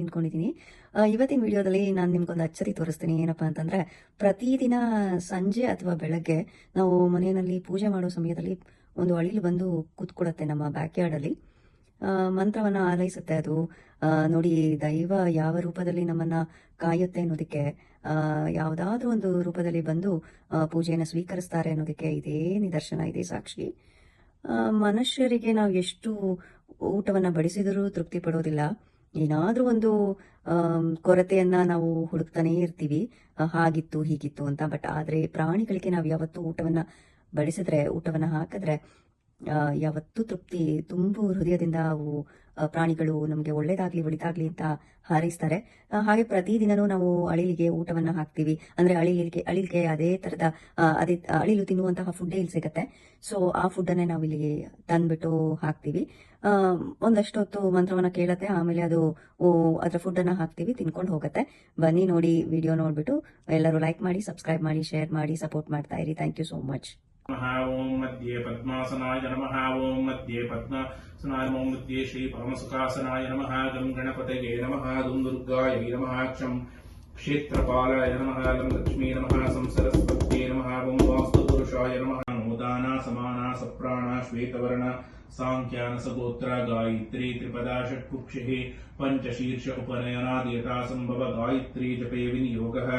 ಅಂದ್ಕೊಂಡಿದ್ದೀನಿ. ಇವತ್ತಿನ ವಿಡಿಯೋದಲ್ಲಿ ನಾನು ನಿಮ್ಗೊಂದು ಅಚ್ಚರಿ ತೋರಿಸ್ತೀನಿ. ಏನಪ್ಪ ಅಂತಂದರೆ, ಪ್ರತಿದಿನ ಸಂಜೆ ಅಥವಾ ಬೆಳಗ್ಗೆ ನಾವು ಮನೆಯಲ್ಲಿ ಪೂಜೆ ಮಾಡೋ ಸಮಯದಲ್ಲಿ ಒಂದು ಅಳಿಲು ಬಂದು ಕೂತ್ಕೊಡತ್ತೆ ನಮ್ಮ ಬ್ಯಾಕ್ಯಾರ್ಡಲ್ಲಿ. ಮಂತ್ರವನ್ನು ಆಲೈಸುತ್ತೆ ಅದು. ನೋಡಿ, ದೈವ ಯಾವ ರೂಪದಲ್ಲಿ ನಮ್ಮನ್ನು ಕಾಯುತ್ತೆ ಅನ್ನೋದಕ್ಕೆ ಯಾವುದಾದ್ರೂ ಒಂದು ರೂಪದಲ್ಲಿ ಬಂದು ಪೂಜೆಯನ್ನು ಸ್ವೀಕರಿಸ್ತಾರೆ ಅನ್ನೋದಕ್ಕೆ ಇದೇ ನಿದರ್ಶನ, ಇದೆ ಸಾಕ್ಷಿ. ಮನುಷ್ಯರಿಗೆ ನಾವು ಎಷ್ಟು ಊಟವನ್ನು ಬಡಿಸಿದರೂ ತೃಪ್ತಿ ಪಡೋದಿಲ್ಲ. ಏನಾದರೂ ಒಂದು ಕೊರತೆಯನ್ನ ನಾವು ಹುಡುಕ್ತಾನೇ ಇರ್ತೀವಿ. ಹಾಗಿತ್ತು, ಹೀಗಿತ್ತು ಅಂತ. ಬಟ್ ಆದರೆ ಪ್ರಾಣಿಗಳಿಗೆ ನಾವು ಯಾವತ್ತೂ ಊಟವನ್ನು ಬಡಿಸಿದ್ರೆ, ಊಟವನ್ನು ಹಾಕಿದ್ರೆ ಯಾವತ್ತೂ ತೃಪ್ತಿ ತುಂಬು ಹೃದಯದಿಂದ ಅವು ಪ್ರಾಣಿಗಳು ನಮಗೆ ಒಳ್ಳೇದಾಗ್ಲಿ, ಒಳಿತಾಗ್ಲಿ ಅಂತ ಹಾರೈಸ್ತಾರೆ. ಹಾಗೆ ಪ್ರತಿದಿನನೂ ನಾವು ಅಳಿಲಿಗೆ ಊಟವನ್ನ ಹಾಕ್ತೀವಿ. ಅಂದ್ರೆ ಅಳಿಲಿಗೆ ಅಳಿಲಿಗೆ ಅದೇ ತರದ ಅದೇ, ಅಳಿಲು ತಿನ್ನುವಂತಹ ಫುಡ್ಡೇ ಇಲ್ಲಿ ಸಿಗುತ್ತೆ. ಸೊ ಆ ಫುಡ್ಡನ್ನೇ ನಾವು ಇಲ್ಲಿ ತಂದ್ಬಿಟ್ಟು ಹಾಕ್ತೀವಿ. ಒಂದಷ್ಟು ಹೊತ್ತು ಮಂತ್ರವನ್ನ ಕೇಳತ್ತೆ, ಆಮೇಲೆ ಅದು ಅದರ ಫುಡ್ಡನ್ನು ಹಾಕ್ತೀವಿ, ತಿನ್ಕೊಂಡು ಹೋಗುತ್ತೆ. ಬನ್ನಿ ನೋಡಿ ವಿಡಿಯೋ ನೋಡ್ಬಿಟ್ಟು ಎಲ್ಲರೂ ಲೈಕ್ ಮಾಡಿ ಸಬ್ಸ್ಕ್ರೈಬ್ ಮಾಡಿ ಶೇರ್ ಮಾಡಿ ಸಪೋರ್ಟ್ ಮಾಡ್ತಾ ಇರಿ. ಥ್ಯಾಂಕ್ ಯು ಸೋ ಮಚ್ ॐ मध्ये पद्मासनाय नमः ॐ मध्ये पद्मासनाय नमो मध्ये श्रीपरमसुखासनाय नमः गं गणपतये नमः दुं दुर्गायै नमः क्षं क्षेत्रपालाय नमः लं लक्ष्मी नमः, संसरस्वत्यै नमः ॐ वास्तुपुरुषाय नमः नमोदाना समाना सप्राणा श्वेतवर्ण सांख्यान सगोत्रा गायत्री त्रिपदा षट्कुक्षिः पञ्चशीर्ष उपनयनादियथा सम्भव गायत्री जपे विनियोगः।